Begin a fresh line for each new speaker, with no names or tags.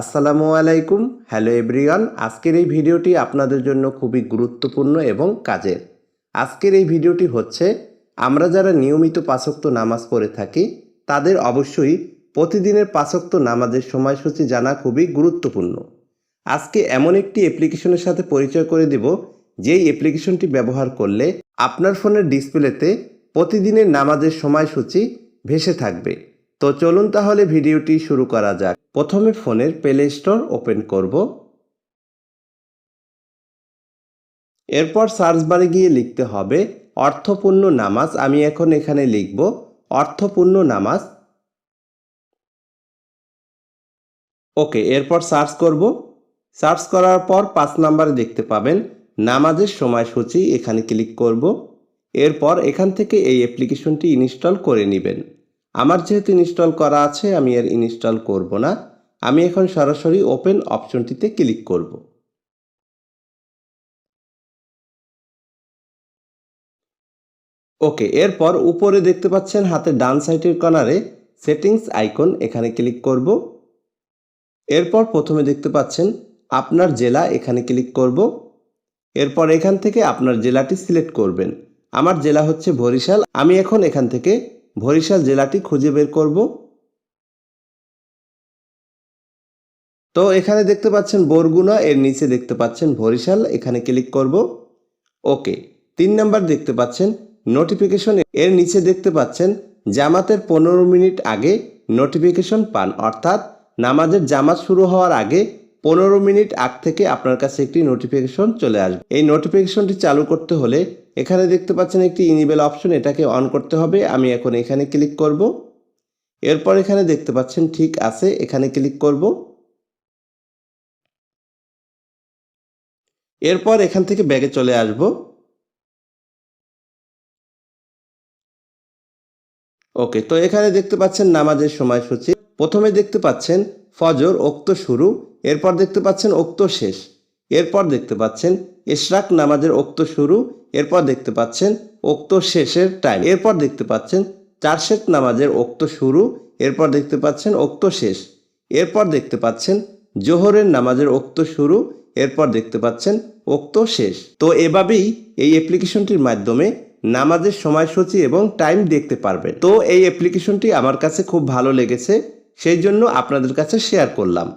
আসসালামু আলাইকুম। Hello everyone আজকের এই ভিডিওটি আপনাদের জন্য খুবই গুরুত্বপূর্ণ এবং কাজের। আজকের এই ভিডিওটি হচ্ছে, আমরা যারা নিয়মিত পাঁচক্ত নামাজ পড়ে থাকি, তাদের অবশ্যই প্রতিদিনের পাঁচক্ত নামাজের সময়সূচি জানা খুবই গুরুত্বপূর্ণ। আজকে এমন একটি অ্যাপ্লিকেশনের সাথে পরিচয় করে দেব, যেই অ্যাপ্লিকেশনটি ব্যবহার করলে আপনার ফোনের ডিসপ্লেতে প্রতিদিনের নামাজের সময়সূচি ভেসে থাকবে। তো চলুন তাহলে ভিডিওটি শুরু করা যাক। প্রথমে ফোনের প্লে স্টোর ওপেন করব। এরপর সার্চ বারে গিয়ে লিখতে হবে, অর্থপূর্ণ নামাজ আমি এখন এখানে লিখব, অর্থপূর্ণ নামাজ ওকে, এরপর সার্চ করব। সার্চ করার পর পাঁচ নাম্বারে দেখতে পাবেন, নামাজের সময়সূচি এখানে ক্লিক করব। এরপর এখান থেকে এই অ্যাপ্লিকেশনটি ইনস্টল করে নেবেন। আমার যেহেতু ইনস্টল করা আছে, আমি এর ইনস্টল করব না। আমি এখন সরাসরি ওপেন অপশনটিতে ক্লিক করব। ওকে, এরপর উপরে দেখতে পাচ্ছেন হাতে ডান সাইডের কর্নারে সেটিংস আইকন, এখানে ক্লিক করব। এরপর প্রথমে দেখতে পাচ্ছেন আপনার জেলা, এখানে ক্লিক করব। এরপর এখান থেকে আপনার জেলাটি সিলেক্ট করবেন। আমার জেলা হচ্ছে বরিশাল, আমি এখন এখান থেকে বরিশাল জেলাটি খুঁজে বের করব। তো এখানে দেখতে পাচ্ছেন বরগুনা, এর নিচে দেখতে পাচ্ছেন বরিশাল, এখানে ক্লিক করব। ওকে তিন নাম্বার দেখতে পাচ্ছেন নোটিফিকেশন এর নিচে দেখতে পাচ্ছেন জামাতের পনেরো মিনিট আগে নোটিফিকেশন পান, অর্থাৎ নামাজের জামাত শুরু হওয়ার আগে পনেরো মিনিট আগ থেকে আপনার কাছে একটি নোটিফিকেশন চলে আসবে। এই নোটিফিকেশনটি চালু করতে হলে এখানে দেখতে পাচ্ছেন একটি ইনিবেল অপশন এটাকে অন করতে হবে। আমি এখন এখানে ক্লিক করব। এরপর এখানে দেখতে পাচ্ছেন ঠিক আছে, এখানে ক্লিক করব। এরপর এখান থেকে ব্যাগে চলে আসব। ওকে তো এখানে দেখতে পাচ্ছেন নামাজের সময়সূচি। প্রথমে দেখতে পাচ্ছেন ফজর, ওক্ত শুরু। এরপর দেখতে পাচ্ছেন ওক্ত শেষ। এরপর দেখতে পাচ্ছেন ইশরাক নামাজের ওক্ত শুরু। এরপর দেখতে পাচ্ছেন ওক্ত শেষের টাইম এরপর দেখতে পাচ্ছেন চারশেত নামাজের ওক্ত শুরু। এরপর দেখতে পাচ্ছেন ওক্ত শেষ। এরপর দেখতে পাচ্ছেন জোহরের নামাজের ওক্ত শুরু। এরপর দেখতে পাচ্ছেন ওক্ত শেষ। তো এভাবেই এই অ্যাপ্লিকেশনটির মাধ্যমে নামাজের সময়সূচি এবং টাইম দেখতে পারবেন। তো এই অ্যাপ্লিকেশনটি আমার কাছে খুব ভালো লেগেছে, সেই জন্য আপনাদের কাছে শেয়ার করলাম।